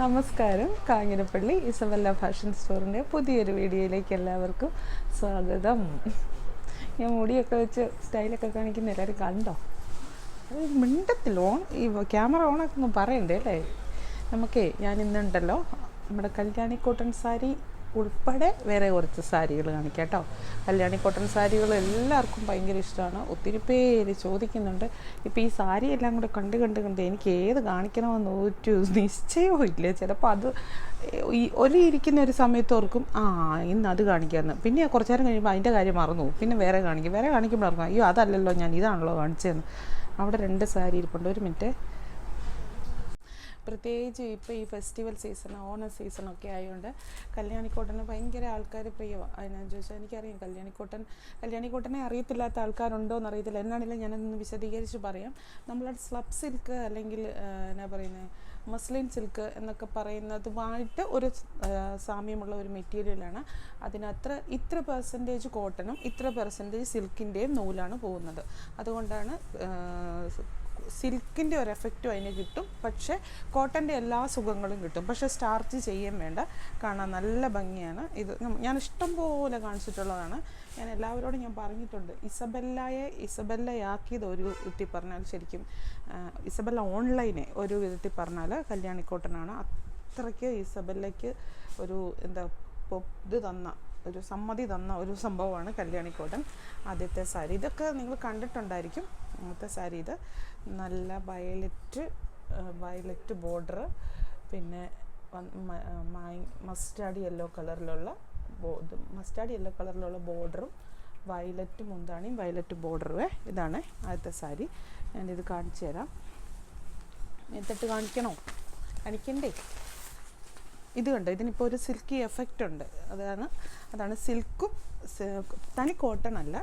നമസ്കാരം. Kanjirappally Isabella fashion സ്റ്റോറിന്റെ പുതിയൊരു വീഡിയോയിലേക്ക് എല്ലാവർക്കും സ്വാഗതം. ഞാൻ മുടിയൊക്കെ വെച്ച് സ്റ്റൈലൊക്കെ കാണിക്കുന്ന എല്ലാവരും കണ്ടോ? മിണ്ടത്തിൽ ഓൺ ഈ ക്യാമറ ഓണാക്കൊന്നും പറയണ്ടേ അല്ലേ? നമുക്കേ ഞാൻ ഇന്നുണ്ടല്ലോ നമ്മുടെ കോട്ടൺ സാരി ഉൾപ്പെടെ വേറെ കുറച്ച് സാരികൾ കാണിക്കാം കേട്ടോ. കല്യാണി കോട്ടൺ സാരികൾ എല്ലാവർക്കും ഭയങ്കര ഇഷ്ടമാണ്. ഒത്തിരി പേര് ചോദിക്കുന്നുണ്ട് ഇപ്പോൾ ഈ സാരി എല്ലാം കൂടെ കണ്ട് കണ്ട് കണ്ട് എനിക്ക് ഏത് കാണിക്കണമെന്ന് ഒരു നിശ്ചയവും ഇല്ല. ചിലപ്പോൾ അത് ഈ ഒരു ഇരിക്കുന്ന ഒരു സമയത്ത് ഓർക്കും ആ ഇന്ന് അത് കാണിക്കാമെന്ന് പിന്നെ കുറച്ച് നേരം കഴിയുമ്പോൾ അതിന്റെ കാര്യം മറന്നു പിന്നെ വേറെ കാണിക്കും. വേറെ കാണിക്കുമ്പോൾ ഓർക്കും അയ്യോ അതല്ലല്ലോ ഞാൻ ഇതാണല്ലോ കാണിച്ചതെന്ന്. അവിടെ രണ്ട് സാരി ഇരിപ്പുണ്ട്. ഒരു മിനിറ്റ്. പ്രത്യേകിച്ച് ഇപ്പോൾ ഈ ഫെസ്റ്റിവൽ സീസൺ ഓണ സീസണൊക്കെ ആയതുകൊണ്ട് കല്യാണിക്കോട്ടന് ഭയങ്കര ആൾക്കാർ പ്രിയമാണ് അതിനെന്ന് ചോദിച്ചാൽ എനിക്കറിയാം കല്യാണിക്കോട്ടൻ കല്യാണിക്കോട്ടനെ അറിയത്തില്ലാത്ത ആൾക്കാരുണ്ടോ എന്ന് അറിയത്തില്ല. എന്നാണെങ്കിലും ഞാനതൊന്ന് വിശദീകരിച്ച് പറയാം. നമ്മളുടെ സ്ലബ് സിൽക്ക് അല്ലെങ്കിൽ എന്നാ പറയുന്നത് മസ്ലിൻ സിൽക്ക് എന്നൊക്കെ പറയുന്നതുമായിട്ട് ഒരു സാമ്യമുള്ള ഒരു മെറ്റീരിയലാണ് അതിനത്ര ഇത്ര പെർസെന്റേജ് കോട്ടനും ഇത്ര പെർസെന്റേജ് സിൽക്കിന്റെയും നൂലാണ് പോകുന്നത്. അതുകൊണ്ടാണ് സിൽക്കിന്റെ ഒരു എഫക്റ്റും അതിന് കിട്ടും. പക്ഷേ കോട്ടന്റെ എല്ലാ സുഖങ്ങളും കിട്ടും. പക്ഷേ സ്റ്റാർച്ച് ചെയ്യാൻ വേണ്ട. കാണാൻ നല്ല ഭംഗിയാണ്. ഇത് ഞാൻ ഇഷ്ടം പോലെ കാണിച്ചിട്ടുള്ളതാണ്. ഞാൻ എല്ലാവരോടും ഞാൻ പറഞ്ഞിട്ടുണ്ട്. ഇസബെല്ലയെ ഇസബെല്ലയാക്കിയത് ഒരു വിധത്തിൽ പറഞ്ഞാൽ ശരിക്കും ഇസബെല്ല ഓൺലൈനെ ഒരു വിധത്തിൽ പറഞ്ഞാൽ കല്യാണിക്കോട്ടനാണ്. അത്രയ്ക്ക് ഇസബെല്ലയ്ക്ക് ഒരു എന്താ ഇത് തന്ന ഒരു സമ്മതി തന്ന ഒരു സംഭവമാണ് കല്യാണിക്കോട്ടൻ. ആദ്യത്തെ സാരി. ഇതൊക്കെ നിങ്ങൾ കണ്ടിട്ടുണ്ടായിരിക്കും. ആദ്യത്തെ സാരി ഇത്. നല്ല വയലറ്റ് വയലറ്റ് ബോർഡർ. പിന്നെ മസ്റ്റാർഡ് യെല്ലോ കളറിലുള്ള ബോ മസ്റ്റാർഡ് യെല്ലോ കളറിലുള്ള ബോർഡറും വയലറ്റ് മുന്താണിയും വയലറ്റ് ബോർഡറുമേ ഇതാണ് ആദ്യത്തെ സാരി. ഞാനിത് കാണിച്ചു തരാം. എന്നിട്ട് കാണിക്കണോ? കാണിക്കണ്ടേ? ഇത് കണ്ടോ? ഇതിനിപ്പോൾ ഒരു സിൽക്കി എഫക്റ്റ് ഉണ്ട്. അതാണ് അതാണ് സിൽക്കും തനി കോട്ടൺ അല്ല.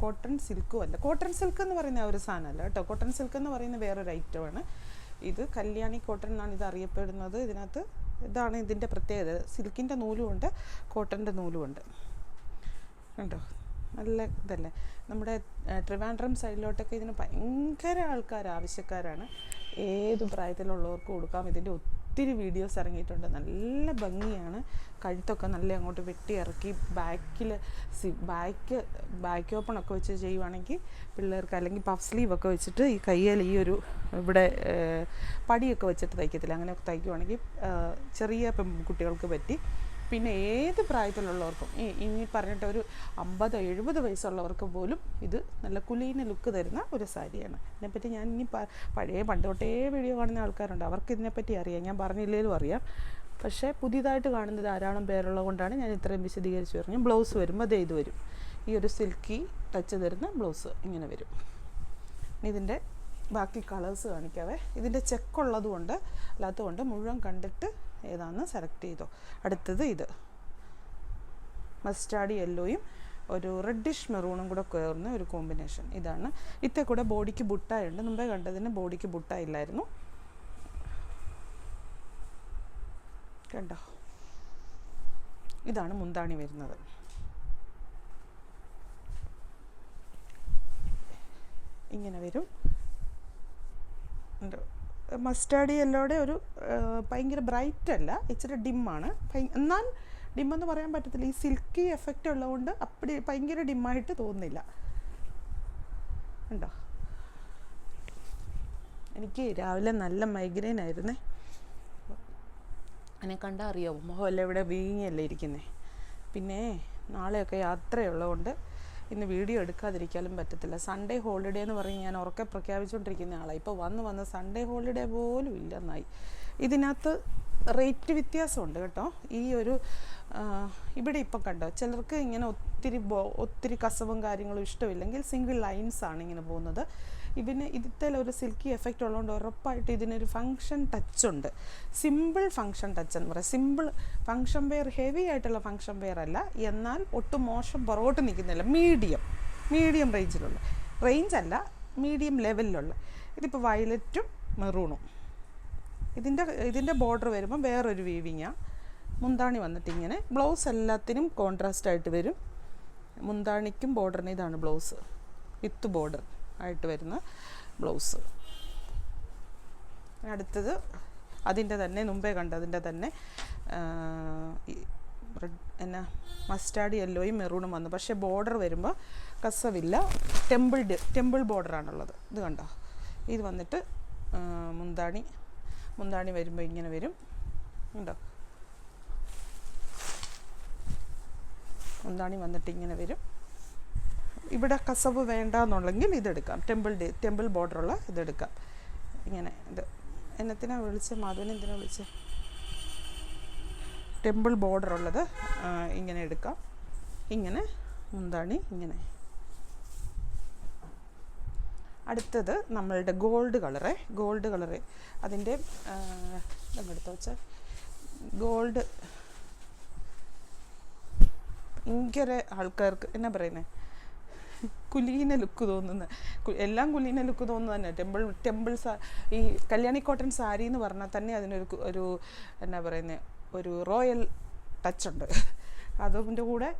കോട്ടൺ സിൽക്കും അല്ല. കോട്ടൺ സിൽക്ക് എന്ന് പറയുന്ന ഒരു സാധനമല്ല കേട്ടോ. കോട്ടൺ സിൽക്ക് എന്ന് പറയുന്ന വേറൊരു ഐറ്റമാണ് ഇത് കല്യാണി കോട്ടൺ എന്നാണ് ഇത് അറിയപ്പെടുന്നത്. ഇതിനകത്ത് ഇതാണ് ഇതിന്റെ പ്രത്യേകത. സിൽക്കിന്റെ നൂലുമുണ്ട് കോട്ടന്റെ നൂലുമുണ്ട്. കണ്ടോ? നല്ല ഇതല്ലേ? നമ്മുടെ ട്രിവാൻഡ്രം സൈഡിലോട്ടൊക്കെ ഇതിന് ഭയങ്കര ആൾക്കാർ ആവശ്യക്കാരാണ്. ഏത് പ്രായത്തിലുള്ളവർക്കും കൊടുക്കാം? ഇതിന്റെ ഒത്തിരി വീഡിയോസ് ഇറങ്ങിയിട്ടുണ്ട്. നല്ല ഭംഗിയാണ്. കഴുത്തൊക്കെ നല്ല അങ്ങോട്ട് വെട്ടി ഇറക്കി ബാക്കിൽ സി ബാക്ക് ബാക്ക് ഓപ്പൺ ഒക്കെ വെച്ച് ചെയ്യുവാണെങ്കിൽ പിള്ളേർക്ക് അല്ലെങ്കിൽ പഫ് സ്ലീവ് ഒക്കെ വെച്ചിട്ട് ഈ കയ്യിൽ ഈ ഒരു ഇവിടെ പടിയൊക്കെ വെച്ചിട്ട് തയ്ക്കത്തില്ല. അങ്ങനെയൊക്കെ തയ്ക്കുവാണെങ്കിൽ ചെറിയ പെൺകുട്ടികൾക്ക് പറ്റി പിന്നെ ഏത് പ്രായത്തിലുള്ളവർക്കും ഈ ഇനി പറഞ്ഞിട്ട് ഒരു അമ്പത് എഴുപത് വയസ്സുള്ളവർക്ക് പോലും ഇത് നല്ല കുലീന ലുക്ക് തരുന്ന ഒരു സാരിയാണ്. ഇതിനെപ്പറ്റി ഞാൻ ഇനി പഴയ പണ്ട് തൊട്ടേ വീഡിയോ കാണുന്ന ആൾക്കാരുണ്ട്. അവർക്ക് ഇതിനെപ്പറ്റി അറിയാം. ഞാൻ പറഞ്ഞില്ലേലും അറിയാം. പക്ഷേ പുതിയതായിട്ട് കാണുന്ന ധാരാളം പേരുള്ളത് കൊണ്ടാണ് ഞാൻ ഇത്രയും വിശദീകരിച്ച് പറഞ്ഞു ബ്ലൗസ് വരുമ്പോൾ അതേ ഇത് വരും. ഈ ഒരു സിൽക്കി ടച്ച് തരുന്ന ബ്ലൗസ് ഇങ്ങനെ വരും. ഇതിന്റെ ബാക്കി കളേഴ്സ് കാണിക്കാവേ. ഇതിന്റെ ചെക്കുള്ളതുകൊണ്ട് അല്ലാത്തതുകൊണ്ട് മുഴുവൻ കണ്ടിട്ട് ഏതാണെന്ന് സെലക്ട് ചെയ്തോ. അടുത്തത് ഇത്. മസ്റ്റാർഡ് യെല്ലോയും ഒരു റെഡിഷ് മെറൂണും കൂടെ കയറുന്ന ഒരു കോമ്പിനേഷൻ ഇതാണ്. ഇത്തെ കൂടെ ബോഡിക്ക് ബുട്ടായുണ്ട്. മുമ്പേ കണ്ടതിന് ബോഡിക്ക് ബുട്ടായില്ലായിരുന്നു. കണ്ടോ? ഇതാണ് മുന്താണി വരുന്നത്. ഇങ്ങനെ വരും. ഉണ്ട്. മസ്റ്റാർഡ് യെല്ലോയുടെ ഒരു ഭയങ്കര ബ്രൈറ്റ് അല്ല ഇച്ചിരി ഡിമ്മാണ്. എന്നാൽ ഡിം എന്ന് പറയാൻ പറ്റത്തില്ല. ഈ സിൽക്കി എഫക്റ്റ് ഉള്ളതുകൊണ്ട് അപ്പടി ഭയങ്കര ഡിമ്മായിട്ട് തോന്നുന്നില്ല. ഉണ്ടോ എനിക്ക് രാവിലെ നല്ല മൈഗ്രെയിൻ ആയിരുന്നേ. എന്നെ കണ്ടാൽ അറിയാവും? മുഖമല്ല ഇവിടെ വീങ്ങിയല്ലേ ഇരിക്കുന്നേ. പിന്നെ നാളെയൊക്കെ യാത്രയുള്ളതുകൊണ്ട് ഇന്ന് വീഡിയോ എടുക്കാതിരിക്കാനും പറ്റത്തില്ല. സൺഡേ ഹോളിഡേ എന്ന് പറഞ്ഞ് ഞാൻ ഉറക്കെ പ്രഖ്യാപിച്ചുകൊണ്ടിരിക്കുന്ന ആളാണ് ഇപ്പോൾ വന്ന് വന്ന് സൺഡേ ഹോളിഡേ പോലും ഇല്ലെന്നായി. ഇതിനകത്ത് റേറ്റ് വ്യത്യാസമുണ്ട് കേട്ടോ. ഈ ഒരു ഇവിടെ ഇപ്പം കണ്ടോ ചിലർക്ക് ഇങ്ങനെ ഒത്തിരി ഒത്തിരി കസവും കാര്യങ്ങളും ഇഷ്ടമില്ലെങ്കിൽ സിംഗിൾ ലൈൻസാണ് ഇങ്ങനെ പോകുന്നത്. ഇതിന് ഇതിൽ ഒരു സിൽക്കി എഫക്റ്റ് ഉള്ളതുകൊണ്ട് ഉറപ്പായിട്ട് ഇതിനൊരു ഫങ്ഷൻ ടച്ച് ഉണ്ട്. സിമ്പിൾ ഫങ്ഷൻ ടച്ച് എന്ന് പറയാം. സിമ്പിൾ ഫങ്ഷൻ വെയർ ഹെവി ആയിട്ടുള്ള ഫങ്ഷൻ വെയർ അല്ല. എന്നാൽ ഒട്ടും മോശം പുറകോട്ട് നിൽക്കുന്നില്ല. മീഡിയം മീഡിയം റേഞ്ചിലുള്ള റേഞ്ച് അല്ല മീഡിയം ലെവലിലുള്ള ഇതിപ്പോൾ വയലറ്റും മെറൂണും ഇതിന്റെ ഇതിന്റെ ബോർഡർ വരുമ്പോൾ വേറൊരു വീവിങ്ങാണ് മുന്താണി വന്നിട്ട് ഇങ്ങനെ. ബ്ലൗസ് എല്ലാത്തിനും കോൺട്രാസ്റ്റ് ആയിട്ട് വരും. മുന്താണിക്കും ബോർഡറിന് ഇതാണ് ബ്ലൗസ് വിത്ത് ബോർഡർ ആയിട്ട് വരുന്ന ബ്ലൗസ്. അടുത്തത് അതിന്റെ തന്നെ മുമ്പേ കണ്ട അതിന്റെ തന്നെ റെഡ് എന്നാ മസ്റ്റാർഡ് യെല്ലോയും മെറൂണും വന്നു. പക്ഷേ ബോർഡർ വരുമ്പോൾ കസവില്ല ടെമ്പിൾ ടെമ്പിൾ ബോർഡറാണുള്ളത് ഇത് കണ്ടോ? ഇത് വന്നിട്ട് മുന്താണി മുന്താണി വരുമ്പോൾ ഇങ്ങനെ വരും. ഉണ്ടോ മുന്താണി വന്നിട്ട് ഇങ്ങനെ വരും. ഇവിടെ കസവ് വേണ്ട എന്നുണ്ടെങ്കിൽ ഇതെടുക്കാം. ടെമ്പിൾ ഡേ ടെമ്പിൾ ബോർഡറുള്ള ഇതെടുക്കാം. ഇങ്ങനെ ഇത് എന്നത്തിനാ വിളിച്ചത് മാധവൻ എന്തിനാ വിളിച്ചത് ടെമ്പിൾ ബോർഡർ ഉള്ളത് ഇങ്ങനെ എടുക്കാം. ഇങ്ങനെ മുന്താണി ഇങ്ങനെ. അടുത്തത് നമ്മളുടെ ഗോൾഡ് കളറേ ഗോൾഡ് കളറ്. അതിന്റെ ഇതെടുത്ത് വെച്ചാൽ ഗോൾഡ് ഭയങ്കര ആൾക്കാർക്ക് എന്നാ പറയുന്നത് കുലീന ലുക്ക് തോന്നുന്ന എല്ലാം കുലീന ലുക്ക് തോന്നുന്നത് തന്നെ ടെമ്പിൾ ടെമ്പിൾ സാ ഈ കല്യാണി കോട്ടൺ സാരി എന്ന് പറഞ്ഞാൽ തന്നെ അതിനൊരു ഒരു എന്നാ പറയുന്നത് ഒരു റോയൽ ടച്ച് ഉണ്ട് അതിന്റെ കൂടെ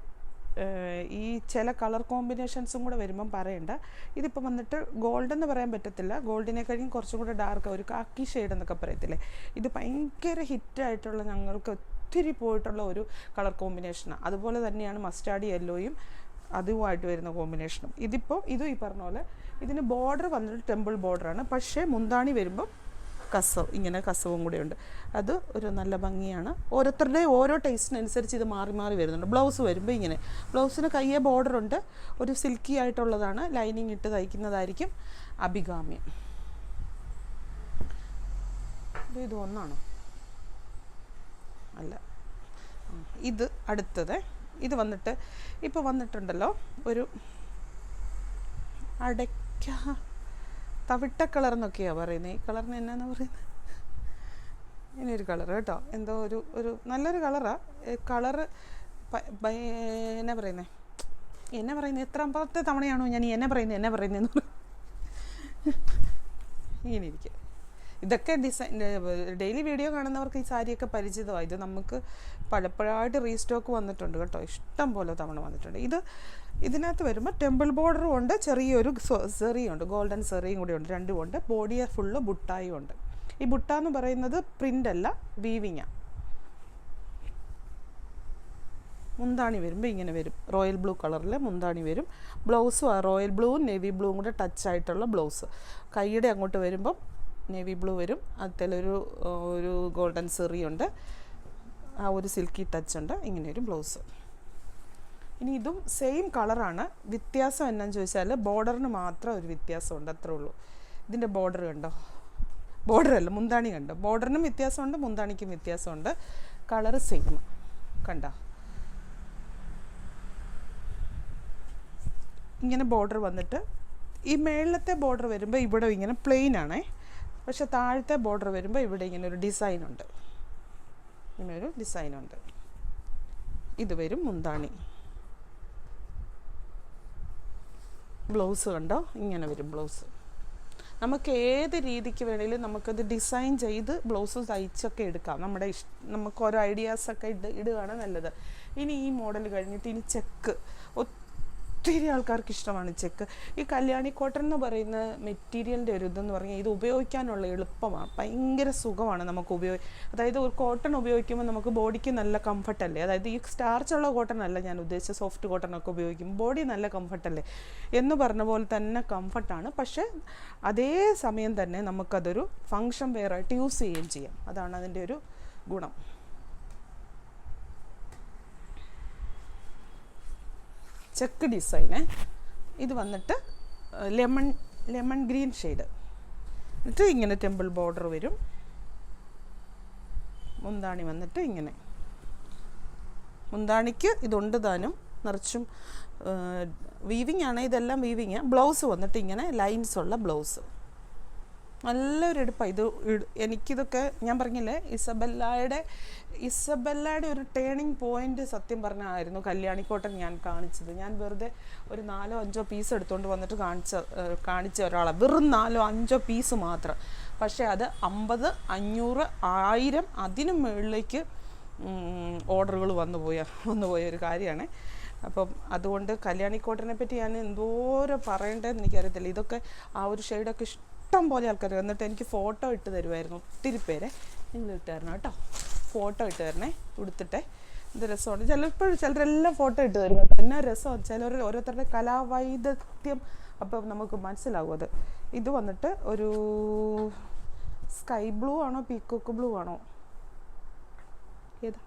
ഈ ചില കളർ കോമ്പിനേഷൻസും കൂടെ വരുമ്പം പറയണ്ട. ഇതിപ്പോൾ വന്നിട്ട് ഗോൾഡ് എന്ന് പറയാൻ പറ്റത്തില്ല. ഗോൾഡിനെ കഴിഞ്ഞും കുറച്ചും കൂടെ ഡാർക്ക് ഒരു കാക്കി ഷെയ്ഡ് എന്നൊക്കെ പറയത്തില്ലേ? ഇത് ഭയങ്കര ഹിറ്റായിട്ടുള്ള ഞങ്ങൾക്ക് ഒത്തിരി പോയിട്ടുള്ള ഒരു കളർ കോമ്പിനേഷനാണ് അതുപോലെ തന്നെയാണ് മസ്റ്റാർഡ് യെല്ലോയും അതുമായിട്ട് വരുന്ന കോമ്പിനേഷനും. ഇതിപ്പോൾ ഇതും ഈ പറഞ്ഞ പോലെ ഇതിന് ബോർഡർ വന്നിട്ട് ടെമ്പിൾ ബോർഡറാണ് പക്ഷേ മുന്താണി വരുമ്പോൾ കസവ് ഇങ്ങനെ കസവും കൂടെ ഉണ്ട് അത് ഒരു നല്ല ഭംഗിയാണ്. ഓരോരുത്തരുടെ ഓരോ ടേസ്റ്റിനനുസരിച്ച് ഇത് മാറി മാറി വരുന്നുണ്ട്. ബ്ലൗസ് വരുമ്പോൾ ഇങ്ങനെ. ബ്ലൗസിന് കയ്യെ ബോർഡർ ഉണ്ട്. ഒരു സിൽക്കി ആയിട്ടുള്ളതാണ്. ലൈനിങ് ഇട്ട് തയ്ക്കുന്നതായിരിക്കും അഭികാമ്യം. ഇത് ഒന്നാണോ അല്ല. ഇത് അടുത്തത്. ഇത് വന്നിട്ട് ഇപ്പോൾ വന്നിട്ടുണ്ടല്ലോ ഒരു അടയ്ക്ക തവിട്ട കളർ എന്നൊക്കെയാണ് പറയുന്നത് ഈ കളറിന് എന്നാന്ന് പറയുന്നത് ഇനി ഒരു കളർ കേട്ടോ. എന്തോ ഒരു ഒരു നല്ലൊരു കളറാണ് കളറ് എന്നാ പറയുന്നത് എന്നെ പറയുന്നത് എത്ര അമ്പത്തെ തവണയാണോ ഞാൻ എന്നെ പറയുന്നത് എന്നെ പറയുന്നതെന്ന് ഇങ്ങനെ ഇരിക്കുക ഇതൊക്കെ ഡിസൈൻ ഡെയിലി വീഡിയോ കാണുന്നവർക്ക് ഈ സാരിയൊക്കെ പരിചിതമായി ഇത് നമുക്ക് പലപ്പോഴായിട്ട് റീസ്റ്റോക്ക് വന്നിട്ടുണ്ട് കേട്ടോ. ഇഷ്ടം പോലെ തവണ വന്നിട്ടുണ്ട്. ഇത് ഇതിനകത്ത് വരുമ്പോൾ ടെമ്പിൾ ബോർഡറും ഉണ്ട് ചെറിയൊരു സെറിയും ഉണ്ട്. ഗോൾഡൻ സെറിയും കൂടി ഉണ്ട്. രണ്ടും ഉണ്ട്. ബോഡിയെ ഫുള്ള് ബുട്ടായും ഉണ്ട്. ഈ ബുട്ട എന്ന് പറയുന്നത് പ്രിന്റ് അല്ല വീവിങ്ങാണ് മുന്താണി വരുമ്പോൾ ഇങ്ങനെ വരും. റോയൽ ബ്ലൂ കളറിൽ മുന്താണി വരും. ബ്ലൗസും ആ റോയൽ ബ്ലൂവും നേവി ബ്ലൂവും കൂടെ ടച്ച് ആയിട്ടുള്ള ബ്ലൗസ്. കൈയുടെ അങ്ങോട്ട് വരുമ്പം നേവി ബ്ലൂ വരും. അതിലൊരു ഒരു ഗോൾഡൻ സെറിയുണ്ട് ആ ഒരു സിൽക്കി ടച്ച് ഉണ്ട്. ഇങ്ങനെ ഒരു ബ്ലൗസ്. ഇനി ഇതും സെയിം കളറാണ്. വ്യത്യാസം എന്നാന്ന് ചോദിച്ചാൽ ബോർഡറിന് മാത്രം ഒരു വ്യത്യാസമുണ്ട്. അത്രേ ഉള്ളൂ. ഇതിന്റെ ബോർഡർ കണ്ടോ? ബോർഡർ അല്ല മുന്താണി കണ്ടോ? ബോർഡറിനും വ്യത്യാസമുണ്ട് മുന്താണിക്കും വ്യത്യാസമുണ്ട്. Colour same. കണ്ടോ? ഇങ്ങനെ ബോർഡർ വന്നിട്ട് ഈ മേളിലത്തെ ബോർഡർ വരുമ്പോൾ ഇവിടെ ഇങ്ങനെ പ്ലെയിൻ ആണേ. പക്ഷെ താഴത്തെ ബോർഡർ വരുമ്പോൾ ഇവിടെ ഇങ്ങനെ ഒരു ഡിസൈൻ ഉണ്ട്. ഇങ്ങനെ ഒരു ഡിസൈൻ ഉണ്ട്. ഇത് വരും മുന്താണി. ബ്ലൗസ് കണ്ടോ? ഇങ്ങനെ വരും ബ്ലൗസ് നമുക്ക് ഏത് രീതിക്ക് വേണമെങ്കിലും നമുക്കത് ഡിസൈൻ ചെയ്ത് ബ്ലൗസ് തയ്ച്ചൊക്കെ എടുക്കാം. നമ്മുടെ ഇഷ് നമുക്ക് ഓരോ ഐഡിയാസൊക്കെ ഇട് ഇടുകയാണ് നല്ലത്. ഇനി ഈ മോഡൽ കഴിഞ്ഞിട്ട് ഇനി ചെക്ക് ഒത്തിരി ആൾക്കാർക്ക് ഇഷ്ടമാണ് ചെക്ക്. ഈ കല്യാണി കോട്ടൺ എന്ന് പറയുന്ന മെറ്റീരിയലിന്റെ ഒരു ഇതെന്ന് പറഞ്ഞാൽ ഇത് ഉപയോഗിക്കാനുള്ള എളുപ്പമാണ്. ഭയങ്കര സുഖമാണ് നമുക്ക് ഉപയോഗി അതായത് ഒരു കോട്ടൺ ഉപയോഗിക്കുമ്പോൾ നമുക്ക് ബോഡിക്ക് നല്ല കംഫർട്ടല്ലേ അതായത് ഈ സ്റ്റാർച്ചുള്ള കോട്ടൺ അല്ല ഞാൻ ഉദ്ദേശിച്ച സോഫ്റ്റ് കോട്ടൺ ഒക്കെ ഉപയോഗിക്കും ബോഡി നല്ല കംഫർട്ടല്ലേ എന്ന് പറഞ്ഞ പോലെ തന്നെ കംഫർട്ടാണ് പക്ഷേ അതേ സമയം തന്നെ നമുക്കതൊരു ഫങ്ഷൻ വെയറായിട്ട് യൂസ് ചെയ്യുകയും ചെയ്യാം. അതാണ് അതിന്റെ ഒരു ഗുണം. ചെക്ക് ഡിസൈന് ഇത് വന്നിട്ട് ലെമൺ ലെമൺ ഗ്രീൻ ഷെയ്ഡ്. എന്നിട്ട് ഇങ്ങനെ ടെമ്പിൾ ബോർഡർ വരും. മുന്താണി വന്നിട്ട് ഇങ്ങനെ. മുന്താണിക്ക് ഇതുണ്ട് താനും നിറച്ചും വീവിങ് ആണ്. ഇതെല്ലാം വീവിങ് ബ്ലൗസ് വന്നിട്ട് ഇങ്ങനെ ലൈൻസ് ഉള്ള ബ്ലൗസ്. നല്ലൊരു എടുപ്പാണ് ഇത് എനിക്കിതൊക്കെ ഞാൻ പറഞ്ഞില്ലേ ഇസബെല്ലായുടെ ഇസബെല്ലയുടെ ഒരു ടേണിംഗ് പോയിന്റ് സത്യം പറഞ്ഞായിരുന്നു കല്യാണിക്കോട്ടൻ ഞാൻ കാണിച്ചത്. ഞാൻ വെറുതെ ഒരു നാലോ അഞ്ചോ പീസ് എടുത്തുകൊണ്ട് വന്നിട്ട് കാണിച്ച കാണിച്ച ഒരാളാണ് വെറും നാലോ അഞ്ചോ പീസ് മാത്രം. പക്ഷേ അത് അമ്പത് അഞ്ഞൂറ് ആയിരം അതിനു മുകളിലേക്ക് ഓർഡറുകൾ വന്നു പോയ വന്നു പോയ ഒരു കാര്യമാണ് അപ്പം അതുകൊണ്ട് കല്യാണിക്കോട്ടനെ പറ്റി ഞാൻ എന്തോരം പറയേണ്ടതെന്ന് എനിക്കറിയത്തില്ല. ഇതൊക്കെ ആ ഒരു ഷെയ്ഡൊക്കെ ഇഷ്ടം പോലെ ആൾക്കാർ എന്നിട്ട് എനിക്ക് ഫോട്ടോ ഇട്ട് തരുമായിരുന്നു ഒത്തിരി പേരെ നിങ്ങൾ ഇട്ട് തരണം കേട്ടോ. ഫോട്ടോ ഇട്ട് തരണേ ഉടുത്തിട്ടെ. ഇത് രസമാണ്. ചിലപ്പോൾ ചിലരെല്ലാം ഫോട്ടോ ഇട്ട് തരും. പിന്നെ രസമാണ് രസം? ചിലർ ഓരോരുത്തരുടെ കലാവൈദഗ്ധ്യം. അപ്പം നമുക്ക് മനസ്സിലാവും അത്. ഇത് വന്നിട്ട് ഒരു സ്കൈ ബ്ലൂ ആണോ പീക്കോക്ക് ബ്ലൂ ആണോ? ഏതാ?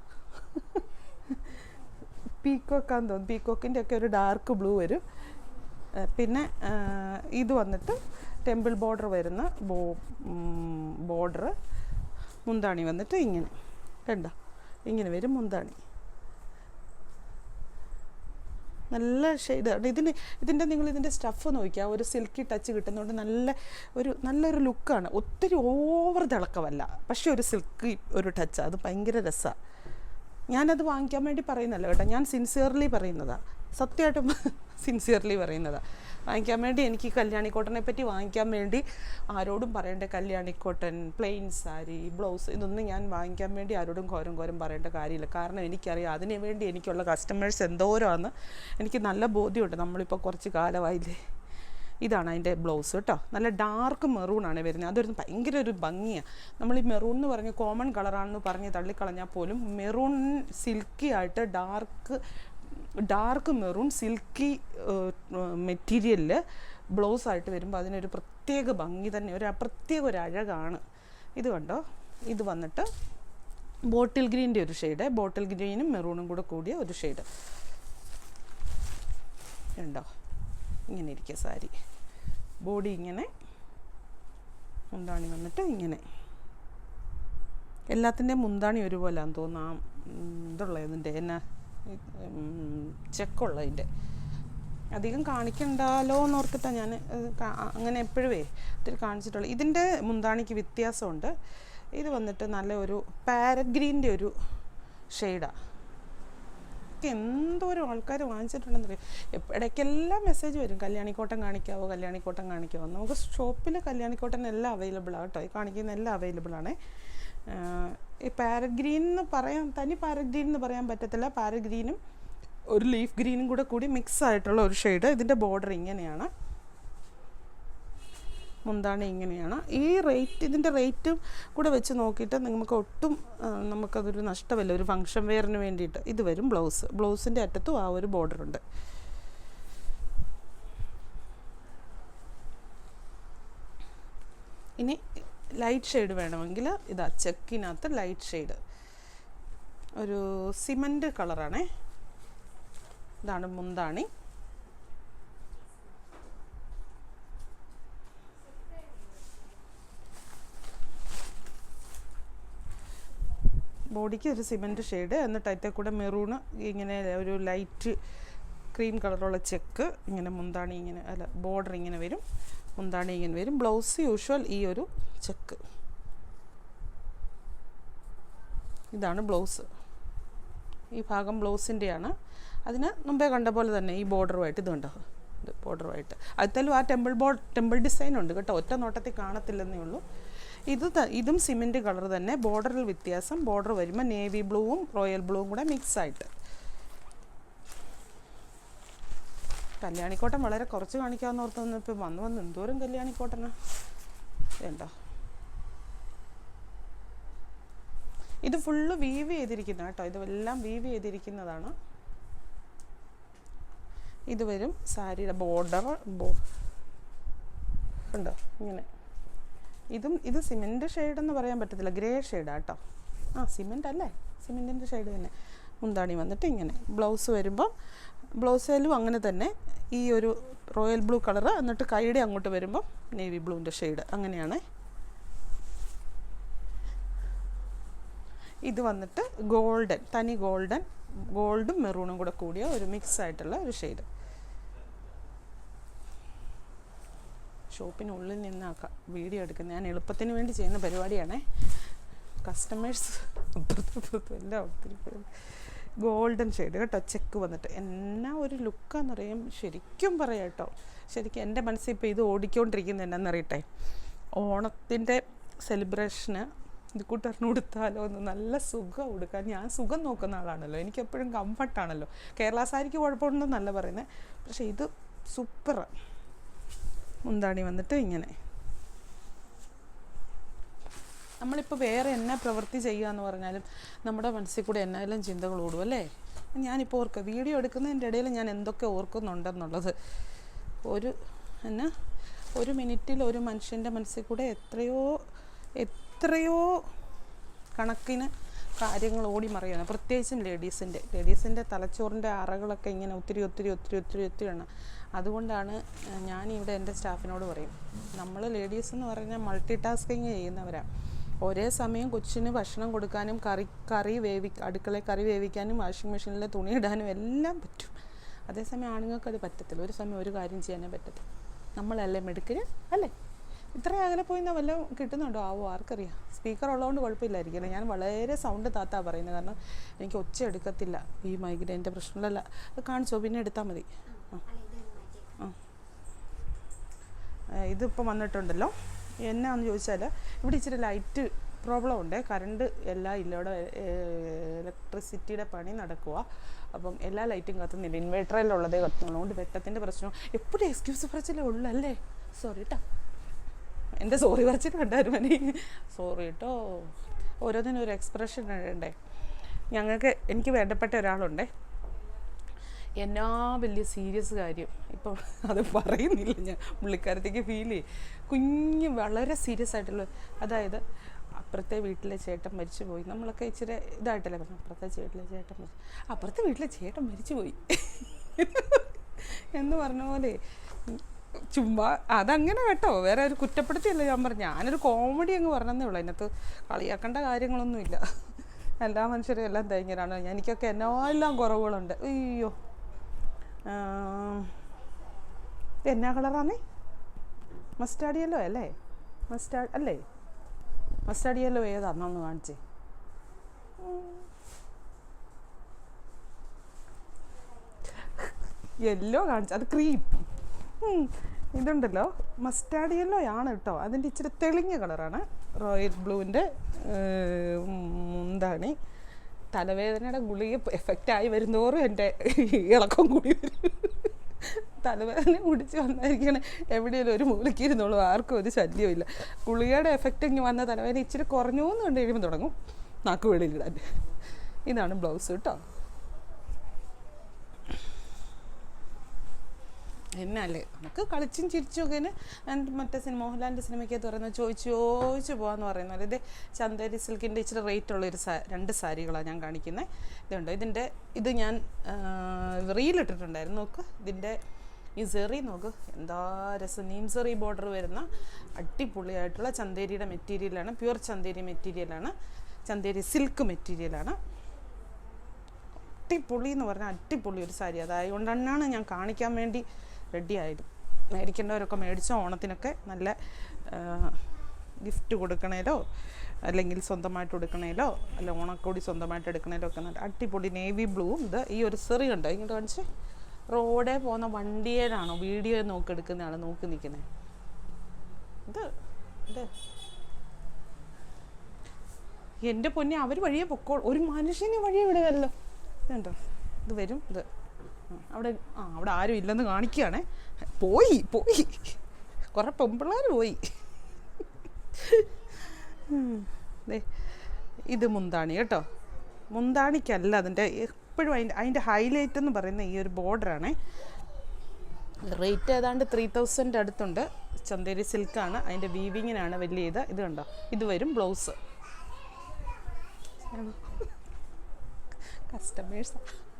പീക്കോക്കാന്ന് തോന്നുന്നു. പീക്കോക്കിന്റെ ഒക്കെ ഒരു ഡാർക്ക് ബ്ലൂ വരും. പിന്നെ ഇത് വന്നിട്ട് ടെമ്പിൾ ബോർഡർ വരുന്ന ബോ ബോർഡർ മുന്താണി വന്നിട്ട് ഇങ്ങനെ. കണ്ട? ഇങ്ങനെ വരും മുന്താണി. നല്ല ഷെയ്ഡാണ് ഇതിന് ഇതിന്റെ നിങ്ങൾ ഇതിന്റെ സ്റ്റഫ് നോക്കിയാൽ ഒരു സിൽക്കി ടച്ച് കിട്ടുന്നതുകൊണ്ട് നല്ല ഒരു നല്ലൊരു ലുക്കാണ് ഒത്തിരി ഓവർ തിളക്കമല്ല. പക്ഷേ ഒരു സിൽക്കി ഒരു ടച്ചാണ് അത് ഭയങ്കര രസമാണ് ഞാനത് വാങ്ങിക്കാൻ വേണ്ടി പറയുന്നല്ല കേട്ടോ. ഞാൻ സിൻസിയർലി പറയുന്നതാണ് സത്യമായിട്ടും സിൻസിയർലി പറയുന്നതാണ് വാങ്ങിക്കാൻ വേണ്ടി എനിക്ക് കല്യാണിക്കോട്ടനെ പറ്റി വാങ്ങിക്കാൻ വേണ്ടി ആരോടും പറയേണ്ട കല്യാണിക്കോട്ടൻ പ്ലെയിൻ സാരി ബ്ലൗസ് ഇതൊന്നും ഞാൻ വാങ്ങിക്കാൻ വേണ്ടി ആരോടും കോരം കോരം പറയേണ്ട കാര്യമില്ല. കാരണം എനിക്കറിയാം അതിനു വേണ്ടി എനിക്കുള്ള കസ്റ്റമേഴ്സ് എന്തോരമാണ് എനിക്ക് നല്ല ബോധ്യമുണ്ട്. നമ്മളിപ്പോൾ കുറച്ച് കാലമായില്ലേ? ഇതാണ് അതിന്റെ ബ്ലൗസ് കേട്ടോ നല്ല ഡാർക്ക് മെറൂൺ ആണ് വരുന്നത്. അതൊരു ഭയങ്കര ഒരു ഭംഗിയാണ് നമ്മൾ ഈ മെറൂൺ എന്ന് പറഞ്ഞ് കോമൺ കളറാണെന്ന് പറഞ്ഞ് തള്ളിക്കളഞ്ഞാൽ പോലും മെറൂൺ സിൽക്കി ആയിട്ട് ഡാർക്ക് ഡാർക്ക് മെറൂൺ സിൽക്കി മെറ്റീരിയലിൽ ബ്ലൗസ് ആയിട്ട് വരുമ്പോൾ അതിനൊരു പ്രത്യേക ഭംഗി തന്നെ ഒരു പ്രത്യേക ഒരു അഴകാണ്. ഇത് കണ്ടോ? ഇത് വന്നിട്ട് ബോട്ടിൽ ഗ്രീന്റെ ഒരു ഷെയ്ഡ് ബോട്ടിൽ ഗ്രീനും മെറൂണും കൂടെ കൂടിയ ഒരു ഷെയ്ഡ് ഉണ്ടോ ഇങ്ങനെ ഇരിക്കുക സാരി. ബോഡി ഇങ്ങനെ മുന്താണി വന്നിട്ട് ഇങ്ങനെ. എല്ലാത്തിന്റെയും മുന്താണി ഒരുപോലെയാന്ന് തോന്നുന്നു ആ ഇതുള്ള ഇതിന്റെ എന്നാ? ചെക്കുള്ളതിന്റെ. അധികം കാണിക്കണ്ടല്ലോ എന്ന് ഓർത്തിട്ടാണ് ഞാൻ അങ്ങനെ എപ്പോഴുവേ ഒത്തിരി കാണിച്ചിട്ടുള്ളൂ. ഇതിന്റെ മുന്താണിക്ക് വ്യത്യാസമുണ്ട്. ഇത് വന്നിട്ട് നല്ല ഒരു പാരറ്റ് ഗ്രീന്റെ ഒരു ഷെയ്ഡാണ് എന്തോരം ആൾക്കാർ വാങ്ങിച്ചിട്ടുണ്ടെന്നറിയാം? ഇടയ്ക്കെല്ലാം മെസ്സേജ് വരും. കല്യാണിക്കോട്ടൻ കാണിക്കാവോ കല്യാണിക്കോട്ടൻ കാണിക്കാവോ. നമുക്ക് ഷോപ്പിൽ കല്യാണിക്കോട്ടൻ എല്ലാം അവൈലബിൾ ആണ് കേട്ടോ. ഈ കാണിക്കുന്ന എല്ലാം അവൈലബിൾ ആണ് ഈ പാരറ്റ് ഗ്രീൻ എന്ന് പറയാൻ തനി പാരറ്റ് ഗ്രീൻ എന്ന് പറയാൻ പറ്റത്തില്ല. പാരറ്റ് ഗ്രീനും ഒരു ലീഫ് ഗ്രീനും കൂടെ കൂടി മിക്സ് ആയിട്ടുള്ള ഒരു ഷെയ്ഡ് ഇതിന്റെ ബോർഡർ ഇങ്ങനെയാണ്. മുന്താണി ഇങ്ങനെയാണ്. ഈ റേറ്റ് ഇതിന്റെ റേറ്റും കൂടെ വെച്ച് നോക്കിയിട്ട് നമുക്ക് ഒട്ടും നമുക്കതൊരു നഷ്ടമല്ല. ഒരു ഫങ്ഷൻ വെയറിന് വേണ്ടിയിട്ട്. ഇത് വരും ബ്ലൗസ് ബ്ലൗസിന്റെ അറ്റത്തും ആ ഒരു ബോർഡർ ഉണ്ട്. ഇനി ലൈറ്റ് ഷെയ്ഡ് വേണമെങ്കിൽ ഇതാ ചെക്കിനകത്ത് ലൈറ്റ് ഷെയ്ഡ് ഒരു സിമന്റ് കളറാണേ ഇതാണ് മുന്താണി. ബോഡിക്ക് ഒരു സിമന്റ് ഷെയ്ഡ് എന്നിട്ട് അതിന്റെ കൂടെ മെറൂണ് ഇങ്ങനെ ഒരു ലൈറ്റ് ക്രീം കളറുള്ള ചെക്ക് ഇങ്ങനെ മുന്താണി ഇങ്ങനെ അല്ല ബോർഡർ ഇങ്ങനെ വരും. മുന്താണി ഇങ്ങനെ വരും? ബ്ലൗസ് യൂഷ്വൽ ഈ ഒരു ചെക്ക് ഇതാണ് ബ്ലൗസ്. ഈ ഭാഗം ബ്ലൗസിന്റെയാണ് അതിന് മുമ്പേ കണ്ട പോലെ തന്നെ ഈ ബോർഡറുമായിട്ട് ഇത് കണ്ടോ ഇത് ബോർഡറുമായിട്ട് അതിലും ആ ടെമ്പിൾ ബോർഡ് ടെമ്പിൾ ഡിസൈൻ ഉണ്ട് കേട്ടോ. ഒറ്റ നോട്ടത്തിൽ കാണത്തില്ലെന്നേ ഉള്ളൂ. ഇത് ഇതും സിമെന്റ് കളർ തന്നെ. ബോർഡറിൽ വ്യത്യാസം. ബോർഡർ വരുമ്പോൾ നേവി ബ്ലൂവും റോയൽ ബ്ലൂവും കൂടെ മിക്സ് ആയിട്ട്. കല്യാണിക്കോട്ടൻ വളരെ കുറച്ച് കാണിക്കാമെന്ന് ഓർത്ത് ഇപ്പം വന്ന് വന്ന് എന്തോരം കല്യാണിക്കോട്ടനാ? വേണ്ട. ഇത് ഫുള്ള് വീവ് ചെയ്തിരിക്കുന്ന കേട്ടോ. ഇതെല്ലാം വീവ് ചെയ്തിരിക്കുന്നതാണ്. ഇത് വരും സാരിയുടെ ബോർഡർ ബോ ഉണ്ടോ ഇങ്ങനെ. ഇതും ഇത് സിമെന്റ് ഷെയ്ഡ് എന്ന് പറയാൻ പറ്റത്തില്ല. ഗ്രേ ഷെയ്ഡാ കേട്ടോ. ആ സിമെന്റ് അല്ലേ? സിമെന്റിന്റെ ഷെയ്ഡ് തന്നെ. മുന്താണി വന്നിട്ട് ഇങ്ങനെ. ബ്ലൗസ് വരുമ്പോൾ ബ്ലൗസിലും അങ്ങനെ തന്നെ ഈ ഒരു റോയൽ ബ്ലൂ കളറ് എന്നിട്ട് കൈയുടെ അങ്ങോട്ട് വരുമ്പോൾ നേവി ബ്ലൂവിന്റെ ഷെയ്ഡ് അങ്ങനെയാണ്. ഇത് വന്നിട്ട് ഗോൾഡൻ തനി ഗോൾഡൻ ഗോൾഡും മെറൂണും കൂടെ കൂടിയ ഒരു മിക്സ് ആയിട്ടുള്ള ഒരു ഷെയ്ഡ്. ഷോപ്പിനുള്ളിൽ നിന്നാക്കാം വീഡിയോ എടുക്കുന്നത് ഞാൻ എളുപ്പത്തിന് വേണ്ടി ചെയ്യുന്ന പരിപാടിയാണേ. കസ്റ്റമേഴ്സ് എല്ലാം ഒത്തിരി ഗോൾഡൻ ഷെയ്ഡ് കേട്ടോ ചെക്ക് വന്നിട്ട്. എന്നാ ഒരു ലുക്കാന്ന് പറയും ശരിക്കും പറയാം കേട്ടോ. ശരിക്കും എന്റെ മനസ്സിൽ ഇപ്പോൾ ഇത് ഓടിക്കൊണ്ടിരിക്കുന്നത് എന്നാന്നറിയട്ടെ. ഓണത്തിന്റെ സെലിബ്രേഷന് ഇത് കൂട്ടറിന് കൊടുത്താലോ എന്ന് നല്ല സുഖം കൊടുക്കാൻ ഞാൻ സുഖം നോക്കുന്ന ആളാണല്ലോ. എനിക്ക് എപ്പോഴും കംഫർട്ടാണല്ലോ. കേരള സാരിക്ക് കുഴപ്പമുണ്ടെന്നല്ല പറയുന്നത്. പക്ഷേ ഇത് സൂപ്പർ മുന്താണി വന്നിട്ട് ഇങ്ങനെ. നമ്മളിപ്പോൾ വേറെ എന്നാ പ്രവൃത്തി ചെയ്യുക എന്ന് പറഞ്ഞാലും നമ്മുടെ മനസ്സിൽ കൂടെ എന്നാലും ചിന്തകൾ ഓടും അല്ലേ? ഞാനിപ്പോൾ ഓർക്കുക വീഡിയോ എടുക്കുന്നതിന്റെ ഇടയിൽ ഞാൻ എന്തൊക്കെ ഓർക്കുന്നുണ്ടെന്നുള്ളത്. ഒരു എന്നാ ഒരു മിനിറ്റിൽ ഒരു മനുഷ്യന്റെ മനസ്സിൽ കൂടെ എത്രയോ എത്രയോ കണക്കിന് കാര്യങ്ങൾ ഓടി മറിയാണ് പ്രത്യേകിച്ചും ലേഡീസിന്റെ ലേഡീസിന്റെ തലച്ചോറിന്റെ അറകളൊക്കെ ഇങ്ങനെ ഒത്തിരി ഒത്തിരി ഒത്തിരി ഒത്തിരി ഒത്തിരി ആണ്. അതുകൊണ്ടാണ് ഞാനിവിടെ എന്റെ സ്റ്റാഫിനോട് പറയും നമ്മൾ ലേഡീസ് എന്ന് പറഞ്ഞാൽ മൾട്ടി ടാസ്കിങ് ചെയ്യുന്നവരാണ് ഒരേ സമയം കൊച്ചിന് ഭക്ഷണം കൊടുക്കാനും കറി കറി വേവി അടുക്കള കറി വേവിക്കാനും വാഷിംഗ് മെഷീനിൽ തുണി ഇടാനും എല്ലാം പറ്റും. അതേസമയം ആണുങ്ങൾക്ക് അത് പറ്റത്തില്ല. ഒരു സമയം ഒരു കാര്യം ചെയ്യാനേ പറ്റത്തില്ല. നമ്മളല്ലേ മെടുക്കര് അല്ലേ? ഇത്ര അകലെ പോയി എന്നാൽ വല്ലതും കിട്ടുന്നുണ്ടോ? ആവോ ആർക്കറിയാം. സ്പീക്കർ ഉള്ളതുകൊണ്ട് കുഴപ്പമില്ലായിരിക്കില്ല. ഞാൻ വളരെ സൗണ്ട് താത്താ പറയുന്നത്. കാരണം എനിക്ക് ഒച്ച എടുക്കത്തില്ല. ഈ മൈഗ്രൈന്റെ പ്രശ്നമല്ല. അത് കാണിച്ചോ? പിന്നെ എടുത്താൽ മതി. ആ. ഇതിപ്പോൾ വന്നിട്ടുണ്ടല്ലോ. എന്നാന്ന് ചോദിച്ചാൽ ഇവിടെ ഇച്ചിരി ലൈറ്റ് പ്രോബ്ലം ഉണ്ട്. കറണ്ട് എല്ലാം ഇല്ല ഇവിടെ ഇലക്ട്രിസിറ്റിയുടെ പണി നടക്കുക അപ്പം എല്ലാ ലൈറ്റും കത്തുന്നില്ല. ഇൻവേർട്ടറിലുള്ളതേ കത്തുന്നുള്ളൂ അതുകൊണ്ട് വെട്ടത്തിന്റെ പ്രശ്നം എപ്പോഴും എക്സ്ക്യൂസ് പറച്ചിലേ ഉള്ളൂ അല്ലേ? സോറി കേട്ടോ എന്റെ സോറി പറച്ചിട്ട് മനി സോറി കേട്ടോ ഓരോന്നിനും ഒരു എക്സ്പ്രഷൻ ഉണ്ടേ. ഞങ്ങൾക്ക് എനിക്ക് വേണ്ടപ്പെട്ട ഒരാളുണ്ടേ. എന്നാ വലിയ സീരിയസ് കാര്യം. ഇപ്പം അത് പറയുന്നില്ല ഞാൻ. പുള്ളിക്കാരത്തേക്ക് ഫീൽ ചെയ്യും. കുഞ്ഞ് വളരെ സീരിയസ് ആയിട്ടുള്ള അതായത് അപ്പുറത്തെ വീട്ടിലെ ചേട്ടൻ മരിച്ചു പോയി നമ്മളൊക്കെ ഇച്ചിരി ഇതായിട്ടല്ലേ പറഞ്ഞു. അപ്പുറത്തെ വീട്ടിലെ ചേട്ടൻ മരിച്ചു അപ്പുറത്തെ വീട്ടിലെ ചേട്ടൻ മരിച്ചു പോയി എന്ന് പറഞ്ഞ പോലെ ചുമ്മാ അതങ്ങനെ കേട്ടോ. വേറെ ഒരു കുറ്റപ്പെടുത്തിയല്ല ഞാൻ പറഞ്ഞു. ഞാനൊരു കോമഡി അങ്ങ് പറഞ്ഞതേ ഉള്ളൂ. അതിനകത്ത് കളിയാക്കേണ്ട കാര്യങ്ങളൊന്നുമില്ല. എല്ലാ മനുഷ്യരും എല്ലാം തേങ്ങരാണ് എനിക്കൊക്കെ എല്ലാം കുറവുകളുണ്ട്. അയ്യോ. എന്നാ കളറാന്നേ മസ്റ്റാർഡ് യെല്ലോ അല്ലേ? മസ്റ്റാർഡ് അല്ലേ? മസ്റ്റാർഡ് യെല്ലോ ഏതാണെന്നൊന്ന് കാണിച്ചേ. യെല്ലോ കാണിച്ചു. അത് ക്രീം ഇതുണ്ടല്ലോ. മസ്റ്റാർഡ് യെല്ലോ ആണ് കേട്ടോ. അതിന്റെ ഇച്ചിരി തെളിഞ്ഞ കളറാണ്. റോയൽ ബ്ലൂവിന്റെ മുന്താണി. തലവേദനയുടെ ഗുളിക എഫക്റ്റ് ആയി വരുന്നോറും എന്റെ ഇളക്കം കൂടി വരും. തലവേദന കുടിച്ച് വന്നായിരിക്കണേ. എവിടെയെങ്കിലും ഒരു മൂലയ്ക്ക് ഇരുന്നോളൂ. ആർക്കും ഒരു ശല്യമില്ല ഗുളികയുടെ എഫക്റ്റ് ഇങ്ങനെ വന്ന തലവേദന ഇച്ചിരി കുറഞ്ഞു എന്ന് കഴിയുമ്പോൾ തുടങ്ങും. നാക്ക് വെളിയിലിടാൻ ഇതാണ് ബ്ലൗസ് കേട്ടോ. എന്നല്ലേ നമുക്ക് കളിച്ചും ചിരിച്ചും ഒക്കെ മറ്റേ സിനിമ മോഹൻലാലിന്റെ സിനിമയ്ക്ക് പറയുന്നത് ചോദിച്ചു ചോദിച്ചു പോകാന്ന് പറയുന്നത് അതായത് ചന്ദേരി സിൽക്കിന്റെ ഇച്ചിരി റേറ്റ് ഉള്ള ഒരു രണ്ട് സാരികളാണ് ഞാൻ കാണിക്കുന്നത് ഇതുണ്ട്? ഇതിന്റെ ഇത് ഞാൻ റീലിട്ടിട്ടുണ്ടായിരുന്നു നോക്ക് ഇതിന്റെ ഈ സെറി നോക്ക്. എന്താ രസം. നീം സെറി ബോർഡർ വരുന്ന അടിപൊളിയായിട്ടുള്ള ചന്തേരിയുടെ മെറ്റീരിയലാണ് പ്യുവർ ചന്തേരി മെറ്റീരിയലാണ് ചന്തേരി സിൽക്ക് മെറ്റീരിയലാണ് അടിപൊളി എന്ന് പറഞ്ഞാൽ അടിപൊളി ഒരു സാരി. അതായത് കൊണ്ടാണ് ഞാൻ കാണിക്കാൻ വേണ്ടി റെഡി ആയത് മേടിക്കേണ്ടവരൊക്കെ മേടിച്ച ഓണത്തിനൊക്കെ നല്ല ഗിഫ്റ്റ് കൊടുക്കണേലോ അല്ലെങ്കിൽ സ്വന്തമായിട്ട് കൊടുക്കണേലോ അല്ല ഓണക്കോടി സ്വന്തമായിട്ട് എടുക്കണേലോ ഒക്കെ നല്ല അടിപൊളി നേവി ബ്ലൂവും ഇത് ഈ ഒരു സെറി ഉണ്ട് ഇങ്ങോട്ട് കാണിച്ച്. റോഡേ പോകുന്ന വണ്ടിയേലാണോ? വീഡിയോ നോക്കി എടുക്കുന്നതാണ് നോക്കി നിൽക്കുന്നത് ഇത് എന്റെ പൊന്നെ അവർ വഴിയെ പൊക്കോ ഒരു മനുഷ്യനെ വഴിയെ വിടുകയല്ലോ. ഇതുണ്ടോ? ഇത് വരും. ഇത്. അവിടെ ആ അവിടെ ആരും ഇല്ലെന്ന് കാണിക്കുകയാണേ. പോയി പോയി. കുറേ പെമ്പിള്ളേർ പോയി. ഇത് മുന്താണി കേട്ടോ. മുന്താണിക്കല്ല അതിന്റെ എപ്പോഴും അതിന്റെ അതിന്റെ ഹൈലൈറ്റ് എന്ന് പറയുന്ന ഈ ഒരു ബോർഡറാണേ റേറ്റ് ഏതാണ്ട് ത്രീ തൗസൻഡ് അടുത്തുണ്ട്. ചന്തേരി സിൽക്കാണ് അതിന്റെ വീവിങ്ങിനാണ് വലിയ ഇത്. ഇത് കണ്ടോ? ഇത് വരും ബ്ലൗസ് കസ്റ്റമേഴ്സ്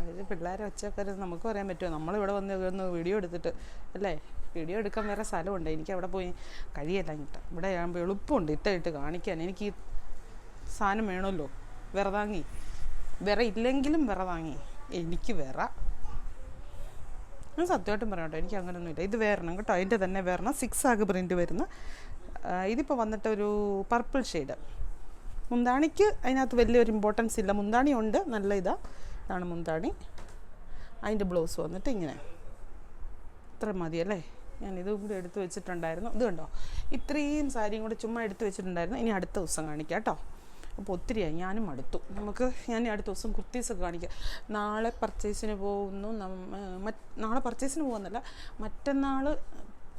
അതായത് പിള്ളേരെ ഒച്ചക്കരുത് നമുക്ക് പറയാൻ പറ്റുമോ? നമ്മളിവിടെ വന്ന് ഒന്ന് വീഡിയോ എടുത്തിട്ട് അല്ലേ? വീഡിയോ എടുക്കാൻ വേറെ സ്ഥലമുണ്ട്. എനിക്ക് അവിടെ പോയി കഴിയല്ല ഇങ്ങോട്ട്. ഇവിടെ ആകുമ്പോൾ എളുപ്പമുണ്ട് ഇട്ട ഇട്ട് കാണിക്കാൻ. എനിക്ക് ഈ സാധനം വേണമല്ലോ. വിറ താങ്ങി. വിറ ഇല്ലെങ്കിലും വിറ താങ്ങി. എനിക്ക് വിറ. ഞാൻ സത്യമായിട്ടും പറയാം കേട്ടോ എനിക്ക് അങ്ങനെയൊന്നുമില്ല ഇത് വേറണം കേട്ടോ. അതിന്റെ തന്നെ വേറണം സിക്സ് ആഗ് പ്രിന്റ് വരുന്ന ഇതിപ്പോൾ വന്നിട്ട് ഒരു പർപ്പിൾ ഷെയ്ഡ് മുന്താണിക്ക് അതിനകത്ത് വലിയൊരു ഇമ്പോർട്ടൻസ് ഇല്ല. മുന്താണി ഉണ്ട്. നല്ല ഇതാ. ഇതാണ് മുന്താണി. അതിന്റെ ബ്ലൗസ് വന്നിട്ട് ഇങ്ങനെ. ഇത്ര മതിയല്ലേ ഞാൻ ഇതും കൂടി എടുത്ത് വെച്ചിട്ടുണ്ടായിരുന്നു. ഇത് കണ്ടോ? ഇത്രയും സാരിയും കൂടെ ചുമ്മാ എടുത്ത് വെച്ചിട്ടുണ്ടായിരുന്നു. ഇനി അടുത്ത ദിവസം കാണിക്കാം കേട്ടോ. അപ്പോൾ ഒത്തിരിയായി. ഞാനും അടുത്തു നമുക്ക് ഞാൻ അടുത്ത ദിവസം കുർത്തീസൊക്കെ കാണിക്കാം. നാളെ പർച്ചേസിന് പോകുന്നു. നാളെ പർച്ചേസിന് പോകുന്നല്ല മറ്റന്നാൾ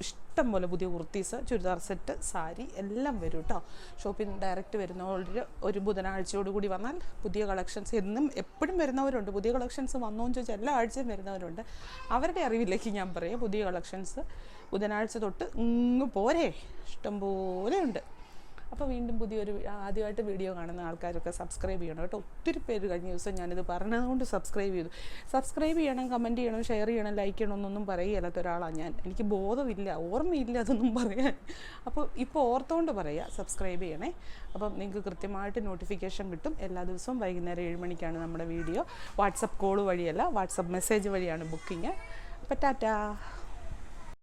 ഇഷ്ടം പോലെ പുതിയ കുർത്തീസ് ചുരിദാർ സെറ്റ് സാരി എല്ലാം വരും കേട്ടോ ഷോപ്പിംഗ് ഡയറക്റ്റ് വരുന്നവരിൽ ഒരു ബുധനാഴ്ചയോട് കൂടി വന്നാൽ പുതിയ കളക്ഷൻസ് എന്നും എപ്പോഴും വരുന്നവരുണ്ട്. പുതിയ കളക്ഷൻസ് വന്നോ എന്ന് ചോദിച്ചാൽ എല്ലാ ആഴ്ചയും വരുന്നവരുണ്ട്. അവരുടെ അറിവിലേക്ക് ഞാൻ പറയാം. പുതിയ കളക്ഷൻസ് ബുധനാഴ്ച തൊട്ട് ഇങ്ങ് പോരെ. ഇഷ്ടംപോലെ ഉണ്ട്. അപ്പോൾ വീണ്ടും പുതിയൊരു ആദ്യമായിട്ട് വീഡിയോ കാണുന്ന ആൾക്കാരൊക്കെ സബ്സ്ക്രൈബ് ചെയ്യണം കേട്ടോ. ഒത്തിരി പേര് കഴിഞ്ഞ ദിവസം ഞാനിത് പറഞ്ഞതുകൊണ്ട് സബ്സ്ക്രൈബ് ചെയ്തു. സബ്സ്ക്രൈബ് ചെയ്യണം കമന്റ് ചെയ്യണം ഷെയർ ചെയ്യണം ലൈക്ക് ചെയ്യണം എന്നൊന്നും പറയുകയില്ലാത്ത ഒരാളാണ് ഞാൻ. എനിക്ക് ബോധമില്ല ഓർമ്മയില്ല അതൊന്നും പറയാൻ. അപ്പോൾ ഇപ്പോൾ ഓർത്തുകൊണ്ട് പറയുക സബ്സ്ക്രൈബ് ചെയ്യണേ. അപ്പം നിങ്ങൾക്ക് കൃത്യമായിട്ട് നോട്ടിഫിക്കേഷൻ കിട്ടും. എല്ലാ ദിവസവും വൈകുന്നേരം ഏഴ് മണിക്കാണ് നമ്മുടെ വീഡിയോ. വാട്സപ്പ് കോൾ വഴിയല്ല വാട്സപ്പ് മെസ്സേജ് വഴിയാണ് ബുക്കിങ് അപ്പം ടാറ്റാ.